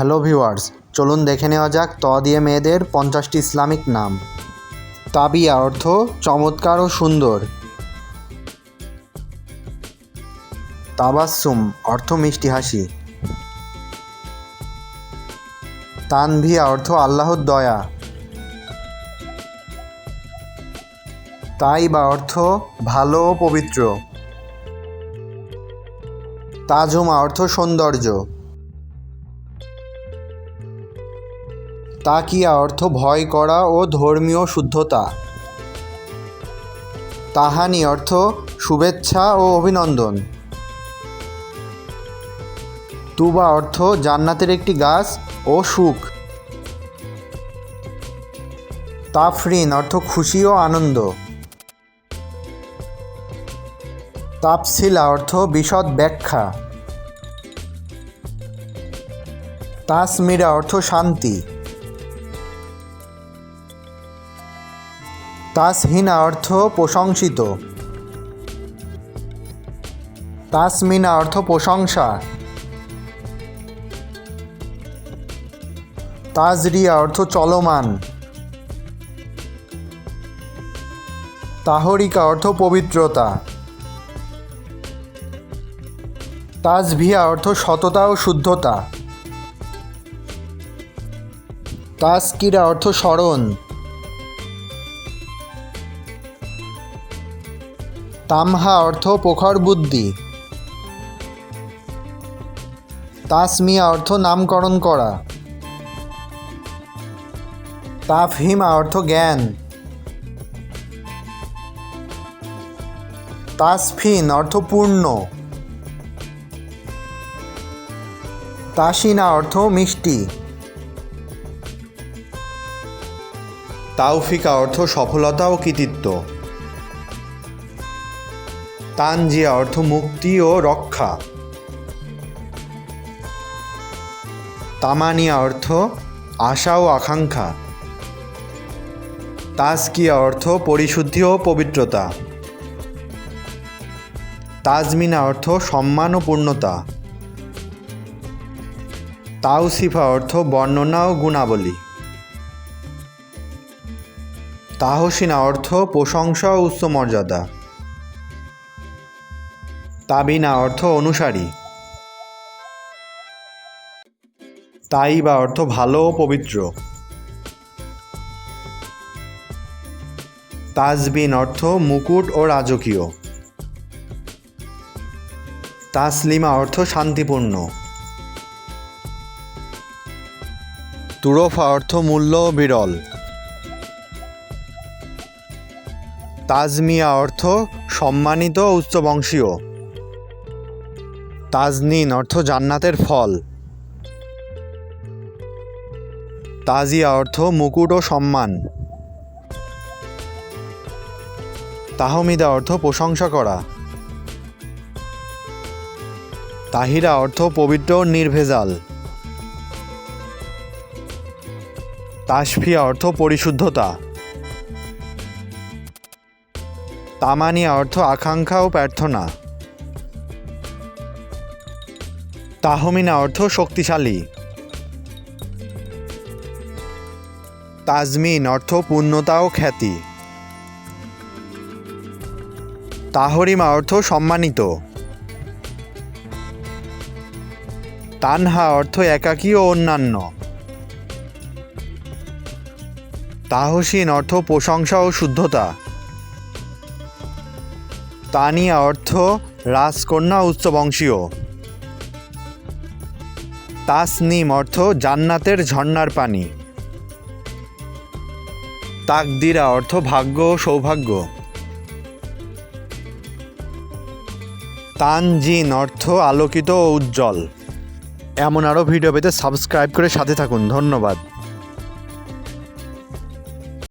Hello viewers চলুন দেখে নেওয়া যাক ত দিয়ে মেয়েদের পঞ্চাশটি ইসলামিক নাম। তাবিয়া অর্থ চমৎকার ও সুন্দর। তাবাসসুম অর্থ মিষ্টি হাসি। তানভিয়া অর্থ আল্লাহর দয়া। তাই বা অর্থ ভালো ও পবিত্র। তাজুমা অর্থ সৌন্দর্য। তাকিয়া অর্থ ভয় করা ও ধর্মীয় শুদ্ধতা। তাহানি অর্থ শুভেচ্ছা ও অভিনন্দন। তুবা অর্থ জান্নাতের একটি গাছ ও সুখ। তাফরিন অর্থ খুশি ও আনন্দ। তাপসিলা অর্থ বিশদ ব্যাখ্যা। তাসমিরা অর্থ শান্তি। তাসহিনা অর্থ প্রশংসিত। তাসমিনা অর্থ প্রশংসা। তাজরিয়া অর্থ চলমান। তাহরিকা অর্থ পবিত্রতা। তাজভিয়া অর্থ সততা ও শুদ্ধতা। তাজকিরা অর্থ স্মরণ। তামহা অর্থ প্রখর বুদ্ধি। তাসমিয়া অর্থ নামকরণ করা। তাফহিমা অর্থ জ্ঞান। তাসফিন অর্থ পূর্ণ। তাসিনা অর্থ মিষ্টি। তাওফিকা অর্থ সফলতা ও কৃতিত্ব। তানজিয়া অর্থ মুক্তি ও রক্ষা। তামানিয়া অর্থ আশা ও আকাঙ্ক্ষা। তাজকিয়া অর্থ পরিশুদ্ধি ও পবিত্রতা। তাজমিনা অর্থ সম্মান ও পূর্ণতা। তাওসিফা অর্থ বর্ণনা ও গুণাবলী। তাহসিনা অর্থ প্রশংসা ও উচ্চ মর্যাদা। তাবিনা অর্থ অনুসারী। তাই বা অর্থ ভালো ও পবিত্র। তাজবিন অর্থ মুকুট ও রাজকীয়। তাসলিমা অর্থ শান্তিপূর্ণ। তুরফা অর্থ মূল্য ও বিরল। তাজমিয়া অর্থ সম্মানিত উচ্চবংশীয়। তাজনিন অর্থ জান্নাতের ফল। তাজিয়া অর্থ মুকুট ও সম্মান। তাহমিদা অর্থ প্রশংসা করা। তাহিরা অর্থ পবিত্র নির্ভেজাল। তাসফিয়া অর্থ পরিশুদ্ধতা। তামানিয়া অর্থ আকাঙ্ক্ষা ও প্রার্থনা। তাহমিনা অর্থ শক্তিশালী। তাজমিন অর্থ পূর্ণতা ও খ্যাতি। তাহরিমা অর্থ সম্মানিত। তানহা অর্থ একাকী ও অন্যান্য। তাহসিন অর্থ প্রশংসা ও শুদ্ধতা। তানিয়া অর্থ রাজকন্যা উচ্চবংশীয়। তাসনিম অর্থ জান্নাতের ঝর্ণার পানি। তাকদিরা অর্থ ভাগ্য ও সৌভাগ্য। তানজিন অর্থ আলোকিত ও উজ্জ্বল। এমন আরও ভিডিও পেতে সাবস্ক্রাইব করে সাথে থাকুন। ধন্যবাদ।